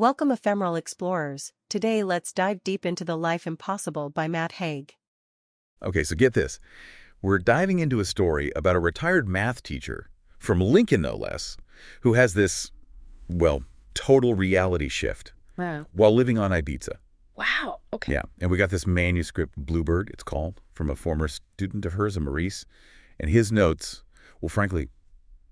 Welcome, ephemeral explorers. Today, let's dive deep into The Life Impossible by Matt Haig. Okay, so get this. We're diving into a story about a retired math teacher, from Lincoln no less, who has this, well, total reality shift Wow. while living on Ibiza. Wow. Okay. Yeah, and we got this manuscript, Bluebird, it's called, from a former student of hers, a Maurice, and his notes, well, frankly,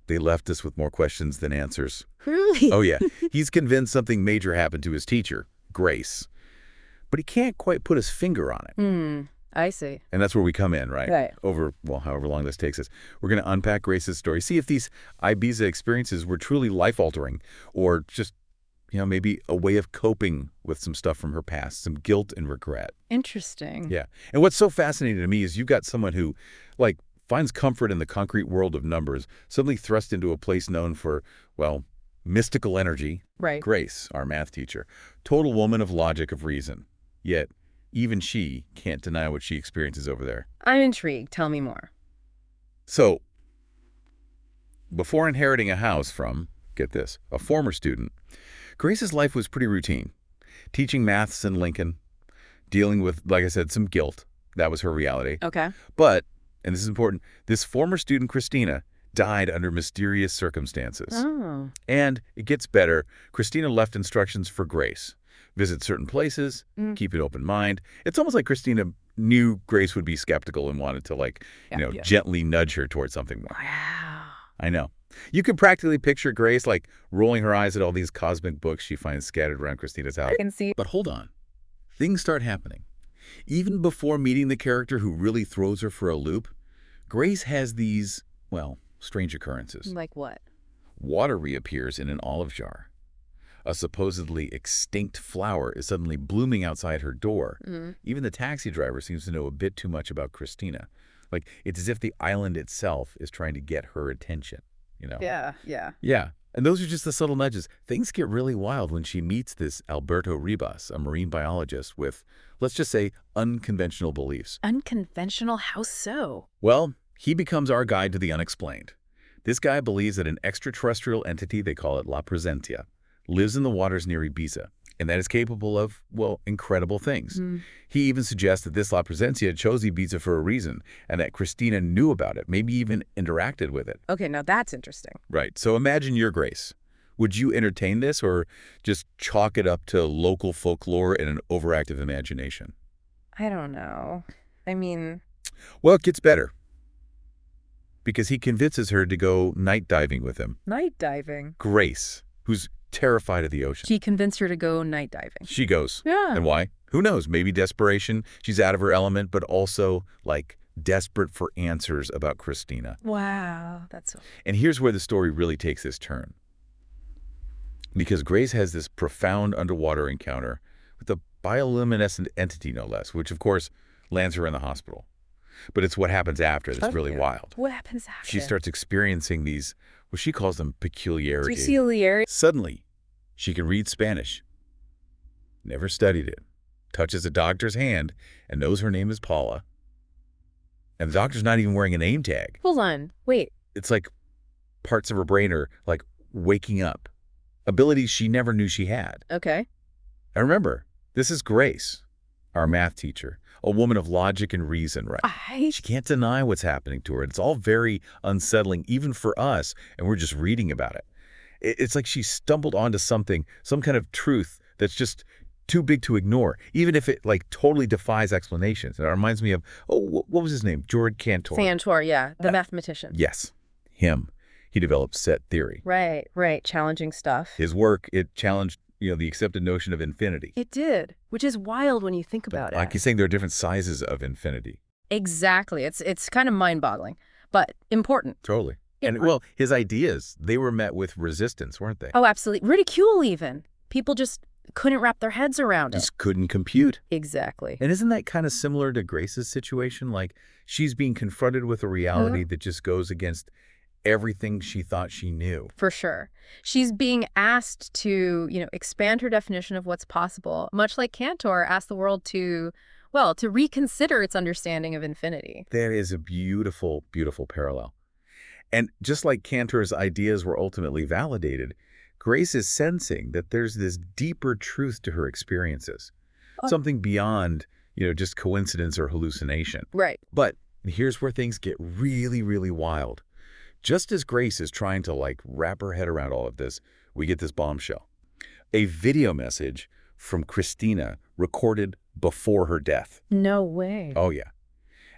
they left us with more questions than answers. Really? Oh, yeah. He's convinced something major happened to his teacher, Grace. But he can't quite put his finger on it. Hmm. I see. And that's where we come in, right? Right. Over, well, however long this takes us. We're going to unpack Grace's story, see if these Ibiza experiences were truly life-altering or just, you know, maybe a way of coping with some stuff from her past, some guilt and regret. Interesting. Yeah. And what's so fascinating to me is you've got someone who, like, finds comfort in the concrete world of numbers, suddenly thrust into a place known for, well, mystical energy. Right. Grace, our math teacher, total woman of logic, of reason. Yet, even she can't deny what she experiences over there. I'm intrigued. Tell me more. So, before inheriting a house from, get this, a former student, Grace's life was pretty routine. Teaching maths in Lincoln, dealing with, like I said, some guilt. That was her reality. Okay. But, and this is important, this former student, Christina, died under mysterious circumstances. Oh. And it gets better. Christina left instructions for Grace. Visit certain places, Mm. keep an open mind. It's almost like Christina knew Grace would be skeptical and wanted to, like, you know, yeah. gently nudge her towards something more. Wow. I know. You can practically picture Grace, like, rolling her eyes at all these cosmic books she finds scattered around Christina's house. I can see. But hold on. Things start happening. Even before meeting the character who really throws her for a loop, Grace has these, well, strange occurrences. Like what? Water reappears in an olive jar. A supposedly extinct flower is suddenly blooming outside her door. Mm. Even the taxi driver seems to know a bit too much about Christina. Like, it's as if the island itself is trying to get her attention, you know? Yeah. Yeah. Yeah. And those are just the subtle nudges. Things get really wild when she meets this Alberto Ribas, a marine biologist with, let's just say, unconventional beliefs. Unconventional. How so? Well, he becomes our guide to the unexplained. This guy believes that an extraterrestrial entity, they call it La Presentia, lives in the waters near Ibiza, and that is capable of, well, incredible things. Mm. He even suggests that this La Presencia chose Ibiza for a reason, and that Christina knew about it, maybe even interacted with it. Okay. Now that's interesting. Right. So imagine your Grace. Would you entertain this or just chalk it up to local folklore and an overactive imagination? I don't know. I mean, Well, it gets better. Because he convinces her to go night diving with him. night diving. Grace, who's terrified of the ocean. She convinced her to go night diving. She goes. Yeah. And why? Who knows? Maybe desperation. She's out of her element, but also, like, desperate for answers about Christina. Wow. That's so. And here's where the story really takes this turn. Because Grace has this profound underwater encounter with a bioluminescent entity, no less, which, of course, lands her in the hospital. But it's what happens after that's really wild. What happens after? She starts experiencing these, what she calls them, you peculiarities. Suddenly, she can read Spanish. Never studied it. Touches a doctor's hand and knows her name is Paula. And the doctor's not even wearing a name tag. Hold on. Wait. It's like parts of her brain are like waking up. Abilities she never knew she had. Okay. And remember, this is Grace, our math teacher, a woman of logic and reason, right? I. She can't deny what's happening to her. It's all very unsettling, even for us, and we're just reading about it. It- It's like she stumbled onto something, some kind of truth that's just too big to ignore, even if it like totally defies explanations. It reminds me of, oh, wh- what was his name? George Cantor. Santor. Yeah. The Uh, mathematician. Yes, him. He developed set theory. Right. Right. Challenging stuff. His work, it challenged, you know, the accepted notion of infinity. It did, which is wild when you think about it. Like it. he's saying there are different sizes of infinity. Exactly. It's it's kind of mind-boggling, but important. Totally. Yeah. And well, his ideas, they were met with resistance, weren't they? Oh, absolutely. Ridicule even. People just couldn't wrap their heads around it. Just couldn't compute. Exactly. And isn't that kind of similar to Grace's situation? Like she's being confronted with a reality uh-huh. that just goes against everything she thought she knew. For sure. She's being asked to, you know, expand her definition of what's possible, much like Cantor asked the world to, well, to reconsider its understanding of infinity. That is a beautiful, beautiful parallel. And just like Cantor's ideas were ultimately validated, Grace is sensing that there's this deeper truth to her experiences, Oh. something beyond, you know, just coincidence or hallucination. Right. But here's where things get really, really wild. Just as Grace is trying to like wrap her head around all of this, we get this bombshell. A video message from Christina recorded before her death. No way. Oh, yeah.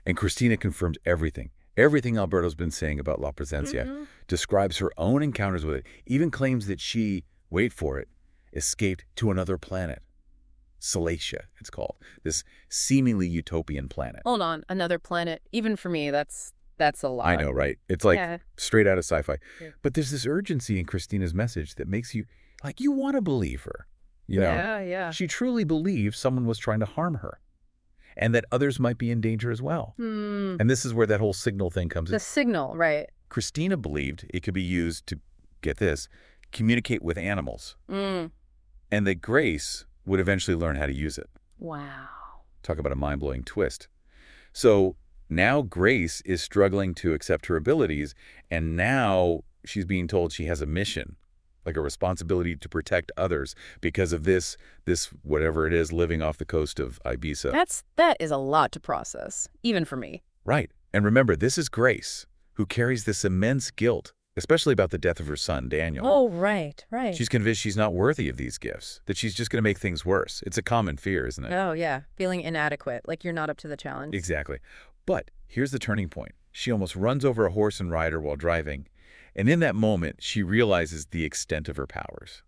And Christina confirms everything. Everything Alberto's been saying about La Presencia, Mhm. describes her own encounters with it, even claims that she, wait for it, escaped to another planet. Salacia, it's called. This seemingly utopian planet. Hold on, another planet. Even for me, that's that's a lot. I know, right? It's like yeah. straight out of sci-fi. Yeah. But there's this urgency in Christina's message that makes you, like, you want to believe her. You know, yeah, yeah. she truly believes someone was trying to harm her and that others might be in danger as well. Hmm. And this is where that whole signal thing comes in. The signal, right? Christina believed it could be used to, get this, communicate with animals, Mm. and that Grace would eventually learn how to use it. Wow. Talk about a mind-blowing twist. So now Grace is struggling to accept her abilities, and now she's being told she has a mission, like a responsibility to protect others because of this, this whatever it is, living off the coast of Ibiza. That's that is a lot to process, even for me. Right. And remember, this is Grace, who carries this immense guilt, especially about the death of her son, Daniel. Oh, right, right. She's convinced she's not worthy of these gifts, that she's just going to make things worse. It's a common fear, isn't it? oh, yeah. Feeling inadequate, like you're not up to the challenge. Exactly. But here's the turning point. She almost runs over a horse and rider while driving, and in that moment, she realizes the extent of her powers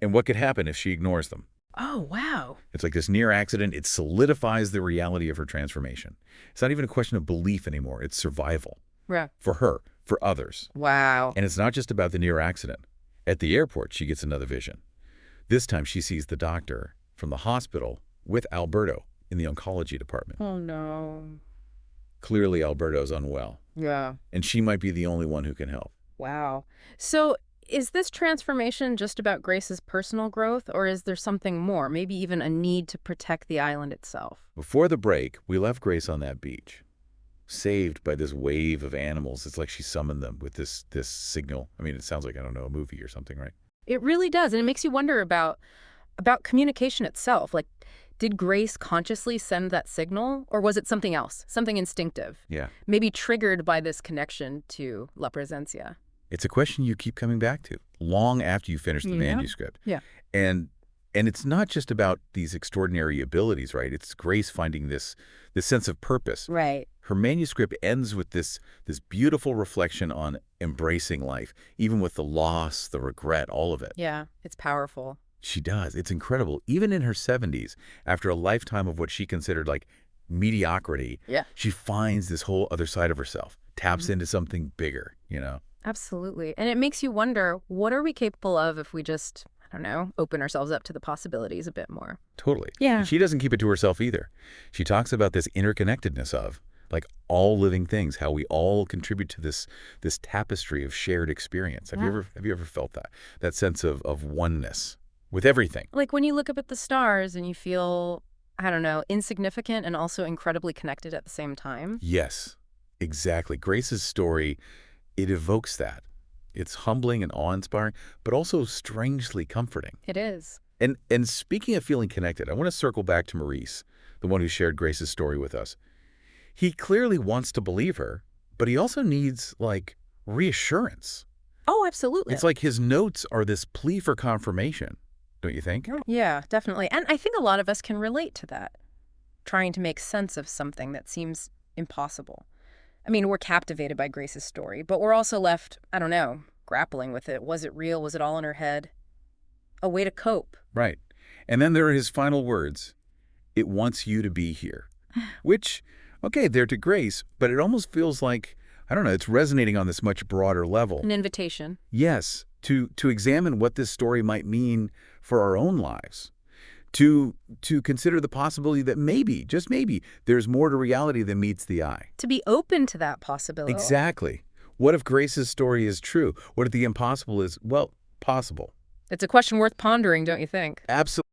and what could happen if she ignores them. Oh, wow. It's like this near accident. It solidifies the reality of her transformation. It's not even a question of belief anymore. It's survival Yeah. for her, for others. Wow. And it's not just about the near accident. At the airport, she gets another vision. This time, she sees the doctor from the hospital with Alberto in the oncology department. Oh, no. Clearly, Alberto's unwell, Yeah. and she might be the only one who can help. Wow. So is this transformation just about Grace's personal growth, or is there something more, maybe even a need to protect the island itself? Before the break, we left Grace on that beach, saved by this wave of animals. It's like she summoned them with this this signal. I mean, it sounds like I don't know a movie or something, right? It really does, and it makes you wonder about about communication itself. Like, did Grace consciously send that signal, or was it something else, something instinctive, Yeah. maybe triggered by this connection to La Presencia? It's a question you keep coming back to long after you finish the Yeah. manuscript. Yeah. And and it's not just about these extraordinary abilities, right? It's Grace finding this this sense of purpose. Right. Her manuscript ends with this this beautiful reflection on embracing life, even with the loss, the regret, all of it. Yeah, it's powerful. She does. It's incredible. Even in her 70s, after a lifetime of what she considered like mediocrity, Yeah. she finds this whole other side of herself, taps mm-hmm. into something bigger, you know? Absolutely. And it makes you wonder, what are we capable of if we just, I don't know, open ourselves up to the possibilities a bit more? Totally. Yeah. And she doesn't keep it to herself either. She talks about this interconnectedness of like all living things, how we all contribute to this this tapestry of shared experience. Have you ever have you ever felt that? That sense of of oneness with everything. Like when you look up at the stars and you feel, I don't know, insignificant and also incredibly connected at the same time. Yes. Exactly. Grace's story it evokes that. It's humbling and awe-inspiring, but also strangely comforting. It is. And and speaking of feeling connected, I want to circle back to Maurice, the one who shared Grace's story with us. He clearly wants to believe her, but he also needs like reassurance. Oh, absolutely. It's like his notes are this plea for confirmation, don't you think? Yeah, definitely. And I think a lot of us can relate to that. Trying to make sense of something that seems impossible. I mean, we're captivated by Grace's story, but we're also left, I don't know, grappling with it. Was it real? Was it all in her head? A way to cope. Right. And then there are his final words. It wants you to be here. Which, okay, they're to Grace, but it almost feels like, I don't know, it's resonating on this much broader level. An invitation. Yes, to to examine what this story might mean for our own lives. To to consider the possibility that maybe, just maybe, there's more to reality than meets the eye. To be open to that possibility. Exactly. What if Grace's story is true? What if the impossible is, well, possible? It's a question worth pondering, don't you think? Absolutely.